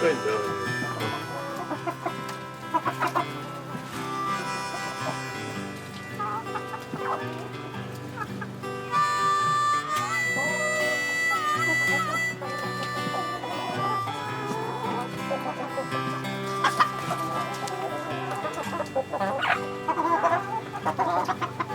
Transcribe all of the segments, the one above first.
Good job. Ha ha ha ha ha!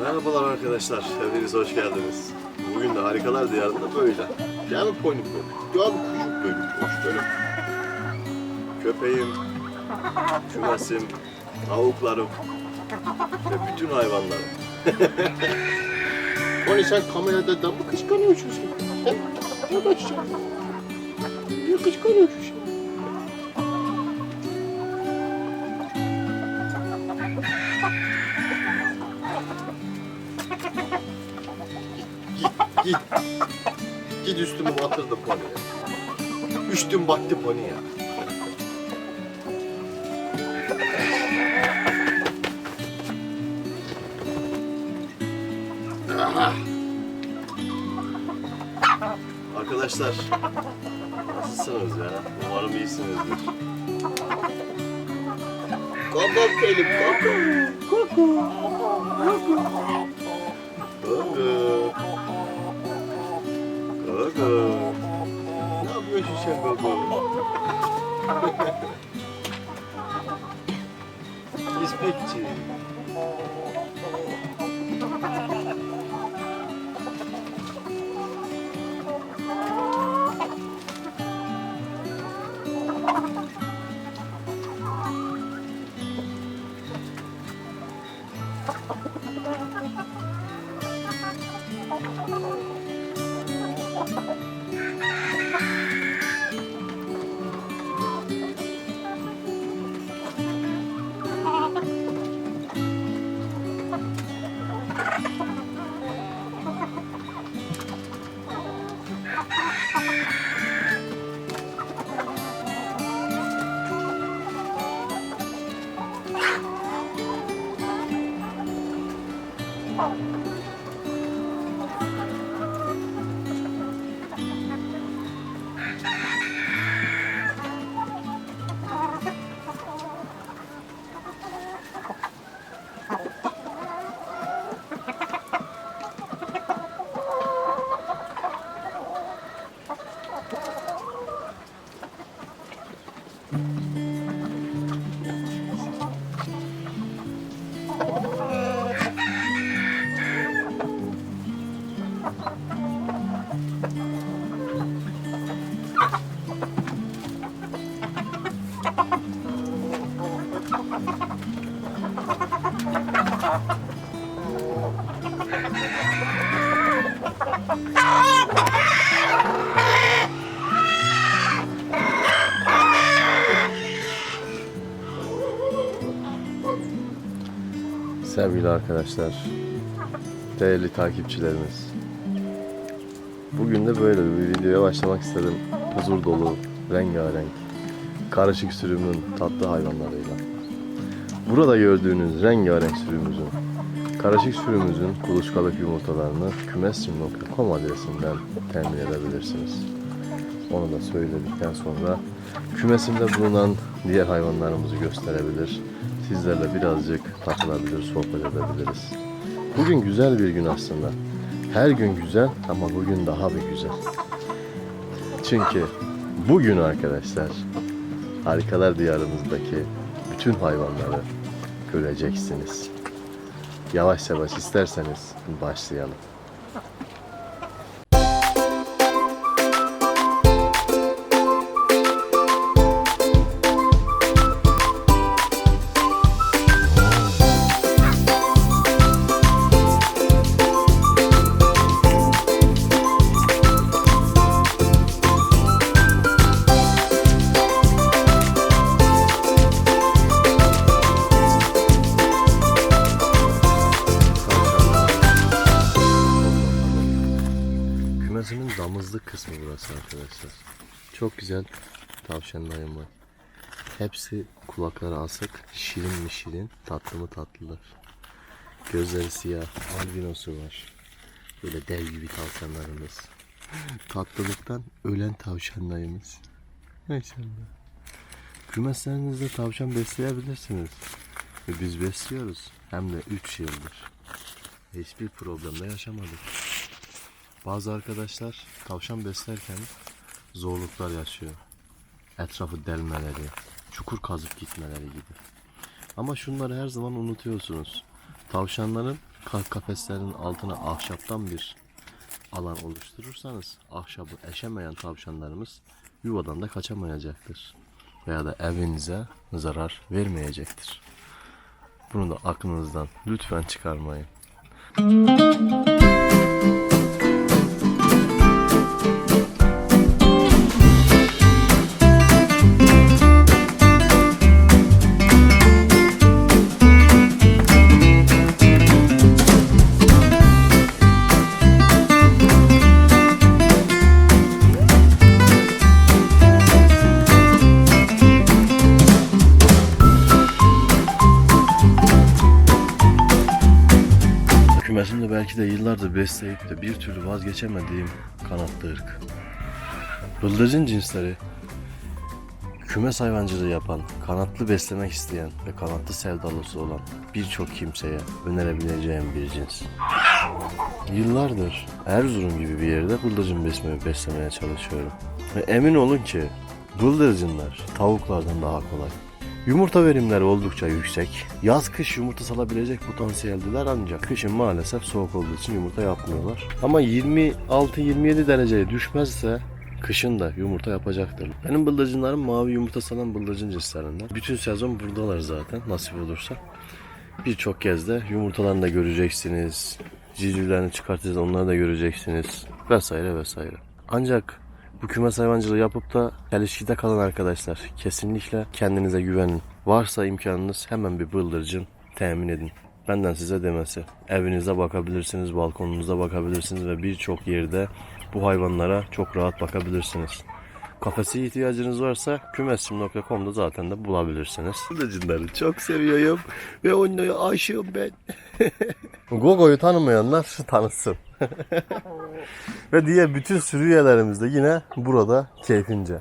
Merhabalar arkadaşlar, hepiniz hoş geldiniz. Bugün de Harikalar Diyarı'nda böyle. Gel bir pony bölüm, gel bir kuyruk bölüm, hoş bölüm. Köpeğim, kümesim, tavuklarım ve bütün hayvanlarım. pony sen kamerada da mı kıskanıyorsun sen? Ne başlayacağım? Niye kıskanıyorsun sen? Git üstümü batırdı pony. Üstüm battı pony ya. Aha. Arkadaşlar nasılsınız ya? Umarım iyisinizdir. Koko benim koko. Koko. Koko. Koko. Koko. Ne yapıyorsun sen Koko? İspekçi. Sevgili arkadaşlar, değerli takipçilerimiz. Bugün de böyle bir videoya başlamak istedim. Huzur dolu, rengarenk, karışık sürümün tatlı hayvanlarıyla. Burada gördüğünüz rengarenk sürümümüzün, karışık sürümümüzün kuluçkalık yumurtalarını kümesim.com adresinden temin edebilirsiniz. Onu da söyledikten sonra kümesimde bulunan diğer hayvanlarımızı gösterebilir. Sizlerle birazcık takılabilir, sohbet edebiliriz. Bugün güzel bir gün aslında. Her gün güzel ama bugün daha bir güzel. Çünkü Bugün arkadaşlar harikalar diyarımızdaki bütün hayvanları göreceksiniz. Yavaş yavaş isterseniz başlayalım. Kümesimin damızlık kısmı burası arkadaşlar. Çok güzel tavşanlarım var. Hepsi kulakları asık, şirin mi şirin, tatlı mı tatlılar. Gözleri siyah, albinosu var. Böyle dev gibi tavşanlarımız. Tatlılıktan ölen tavşanlarımız. Maşallah. Kümeslerinizde tavşan besleyebilirsiniz. Ve biz besliyoruz. Hem de 3 yıldır. Hiçbir problemle yaşamadık. Bazı arkadaşlar tavşan beslerken zorluklar yaşıyor. Etrafı delmeleri, çukur kazıp gitmeleri gibi. Ama şunları her zaman unutuyorsunuz. Tavşanların ka- kafeslerinin altına ahşaptan bir alan oluşturursanız ahşabı eşemeyen tavşanlarımız yuvadan da kaçamayacaktır. Veya da evinize zarar vermeyecektir. Bunu da aklınızdan lütfen çıkarmayın. Kümesimde de yıllardır besleyip de bir türlü vazgeçemediğim kanatlı ırk. Bıldırcın cinsleri kümes hayvancılığı yapan, kanatlı beslemek isteyen ve kanatlı sevdalısı olan birçok kimseye önerebileceğim bir cins. Yıllardır Erzurum gibi bir yerde bıldırcın besmeye, beslemeye çalışıyorum. Ve emin olun ki bıldırcınlar tavuklardan daha kolay. Yumurta verimleri oldukça yüksek. Yaz kış yumurta salabilecek potansiyeldiler ancak kışın maalesef soğuk olduğu için yumurta yapmıyorlar. Ama 26-27 dereceye düşmezse kışın da yumurta yapacaktır. Benim bıldırcınlarım mavi yumurta salan bıldırcın cinslerinden. Bütün sezon buradalar zaten nasip olursa. Birçok kez de yumurtalarını da göreceksiniz. Civcivlerini çıkartacağız onları da göreceksiniz. Vesaire vesaire. Ancak bu kümes hayvancılığı yapıp da çelişkide kalan arkadaşlar kesinlikle kendinize güvenin. Varsa imkanınız hemen bir bıldırcın temin edin. Benden size demesi. Evinizde bakabilirsiniz, balkonunuzda bakabilirsiniz ve birçok yerde bu hayvanlara çok rahat bakabilirsiniz. Kafesi ihtiyacınız varsa kümesim.com'da zaten de bulabilirsiniz. Bıldırcınları çok seviyorum ve onlara aşığım ben. Gogo'yu tanımayanlar tanısın. Ve diğer bütün sürü de yine burada keyfince.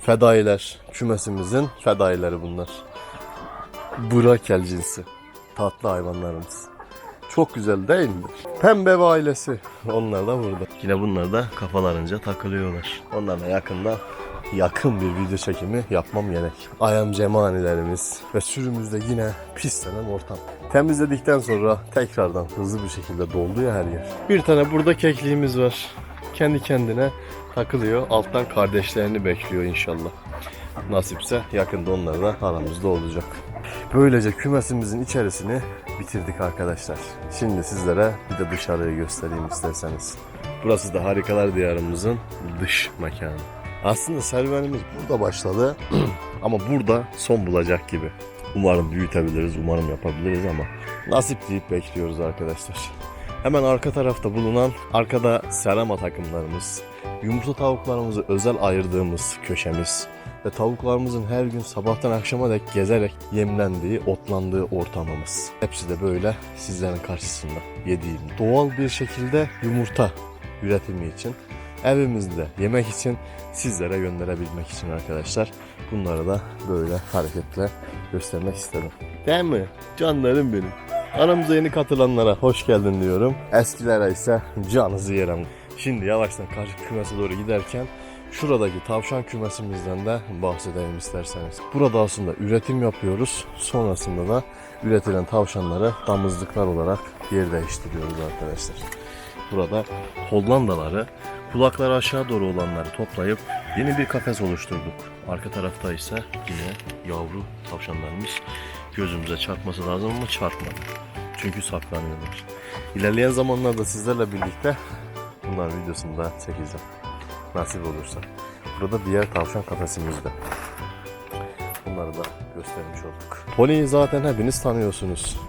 Fedailer, kümesimizin fedaileri bunlar. Burakel cinsi. Tatlı hayvanlarımız. Çok güzel değil mi? Pembe ve ailesi. Onlar da burada. Yine bunlar da kafalarınca takılıyorlar. Onlarla yakında yakın bir video çekimi yapmam gerek. Ayam cemanilerimiz ve sürümüzde yine pislenen ortam. Temizledikten sonra tekrardan hızlı bir şekilde doldu ya her yer. Bir tane burada kekliğimiz var. Kendi kendine takılıyor. Alttan kardeşlerini bekliyor inşallah. Nasipse yakında onlar da aramızda olacak. Böylece kümesimizin içerisini bitirdik arkadaşlar. Şimdi sizlere bir de dışarıyı göstereyim isterseniz. Burası da harikalar diyarımızın dış mekanı. Aslında serüvenimiz burada başladı ama burada son bulacak gibi. Umarım büyütebiliriz, umarım yapabiliriz ama nasip deyip bekliyoruz arkadaşlar. Hemen arka tarafta bulunan arkada serama takımlarımız, yumurta tavuklarımızı özel ayırdığımız köşemiz ve tavuklarımızın her gün sabahtan akşama dek gezerek yemlendiği, otlandığı ortamımız. Hepsi de böyle sizlerin karşısında yediğim doğal bir şekilde yumurta üretimi için evimizde yemek için sizlere gönderebilmek için arkadaşlar. Bunları da böyle hareketle göstermek istedim. Değil mi? Canlarım benim. Aramıza yeni katılanlara hoş geldin diyorum. Eskilere ise canınızı yerim. Şimdi yavaştan karşı kümese doğru giderken Şuradaki tavşan kümesimizden de bahsedelim isterseniz. Burada aslında üretim yapıyoruz. Sonrasında da üretilen tavşanları damızlıklar olarak yer değiştiriyoruz arkadaşlar. Burada Hollandaları kulakları aşağı doğru olanları toplayıp yeni bir kafes oluşturduk. Arka tarafta ise yine yavru tavşanlarımız gözümüze çarpması lazım ama çarpmadı. Çünkü saklanıyorlar. İlerleyen zamanlarda sizlerle birlikte bunlar videosunu da çekeceğim. Nasip olursa. Burada diğer tavşan kafesimizde. Bunları da göstermiş olduk. Pony'yi zaten hepiniz tanıyorsunuz.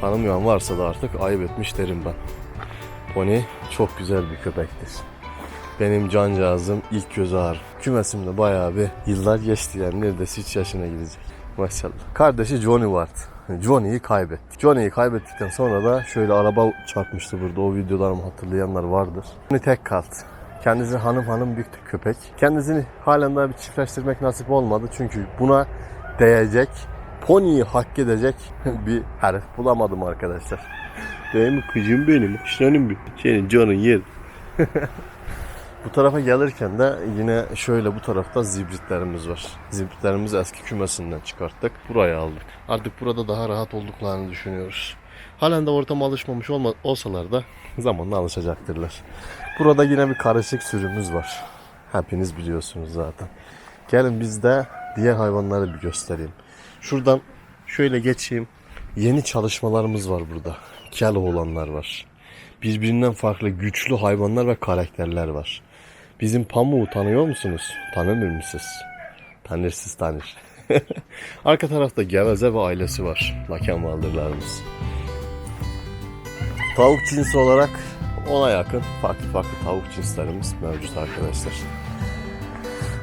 Tanımayan varsa da artık ayıp etmiş derim ben. Pony çok güzel bir köpektir. Benim cancağızım ilk göz ağrı. Kümesimde bayağı bir yıllar geçti yani neredeyse 3 yaşına gidecek. Maşallah. Kardeşi Johnny vardı. Johnny'yi kaybettik. Johnny'yi kaybettikten sonra da şöyle araba çarpmıştı burada. O videolarımı hatırlayanlar vardır. Johnny tek kaldı. Kendisi hanım hanım bir köpek. Kendisini halen daha bir çiftleştirmek nasip olmadı. Çünkü buna değecek, pony'yi hak edecek bir herif bulamadım arkadaşlar. Değil mi kızım benim? Senin bir. Senin canın yer. bu tarafa gelirken de yine şöyle bu tarafta zibritlerimiz var. Zibritlerimizi eski kümesinden çıkarttık. Buraya aldık. Artık burada daha rahat olduklarını düşünüyoruz. Halen de ortama alışmamış olma, olsalar da zamanla alışacaktırlar. Burada yine bir karışık sürümüz var. Hepiniz biliyorsunuz zaten. Gelin biz de diğer hayvanları bir göstereyim. Şuradan şöyle geçeyim. Yeni çalışmalarımız var burada. Kel olanlar var. Birbirinden farklı güçlü hayvanlar ve karakterler var. Bizim pamuğu tanıyor musunuz? Tanımıyor musunuz? Tanırsız tanır. Arka tarafta Geveze ve ailesi var. Laken baldırlarımız. Tavuk cinsi olarak ona yakın farklı farklı tavuk cinslerimiz mevcut arkadaşlar.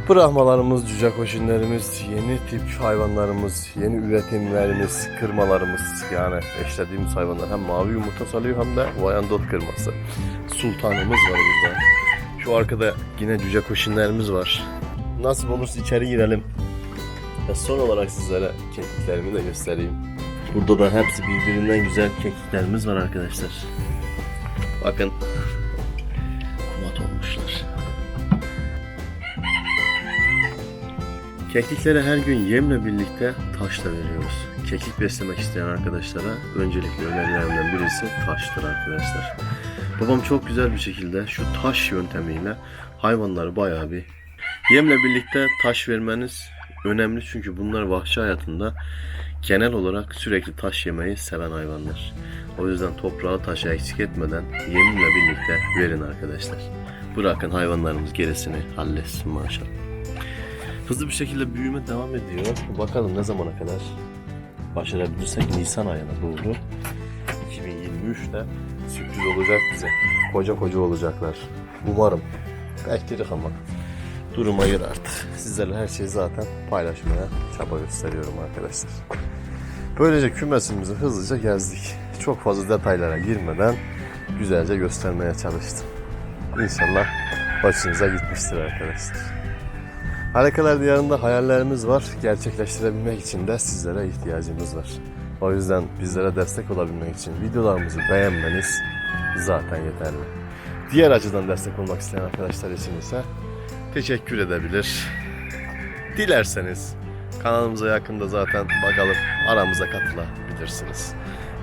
Brahmalarımız, cüce koşinlerimiz, yeni tip hayvanlarımız, yeni üretimlerimiz, kırmalarımız yani eşlediğimiz hayvanlar hem mavi yumurta salıyor hem de Wyandotte kırması. Sultanımız var burada. Şu arkada yine cüce koşinlerimiz var. Nasip olursa içeri girelim. Ve son olarak sizlere kekiklerimi de göstereyim. Burada da hepsi birbirinden güzel kekiklerimiz var arkadaşlar. Bakın. Kumat olmuşlar. Kekiklere her gün yemle birlikte taş da veriyoruz. Kekik beslemek isteyen arkadaşlara öncelikle önerilerimden birisi taştır arkadaşlar. Babam çok güzel bir şekilde şu taş yöntemiyle hayvanları bayağı bir yemle birlikte taş vermeniz önemli çünkü bunlar vahşi hayatında genel olarak sürekli taş yemeyi seven hayvanlar. O yüzden toprağı taşı eksik etmeden yemle birlikte verin arkadaşlar. Bırakın hayvanlarımız gerisini halletsin maşallah. Hızlı bir şekilde büyüme devam ediyor. Bakalım ne zamana kadar başarabilirsek Nisan ayına doğru 2023'te sürpriz olacak bize. Koca koca olacaklar. Umarım. Bekledik ama. Duruma göre artık. Sizlerle her şeyi zaten paylaşmaya çaba gösteriyorum arkadaşlar. Böylece kümesimizi hızlıca gezdik. Çok fazla detaylara girmeden güzelce göstermeye çalıştım. İnşallah başınıza gitmiştir arkadaşlar. Harikalar diyarında hayallerimiz var. Gerçekleştirebilmek için de sizlere ihtiyacımız var. O yüzden bizlere destek olabilmek için videolarımızı beğenmeniz zaten yeterli. Diğer açıdan destek olmak isteyen arkadaşlar için ise teşekkür edebilir. Dilerseniz kanalımıza yakında zaten bakalım aramıza katılabilirsiniz.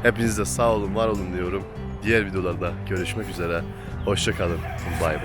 Hepinize sağ olun, var olun diyorum. Diğer videolarda görüşmek üzere. Hoşçakalın. Bay bay.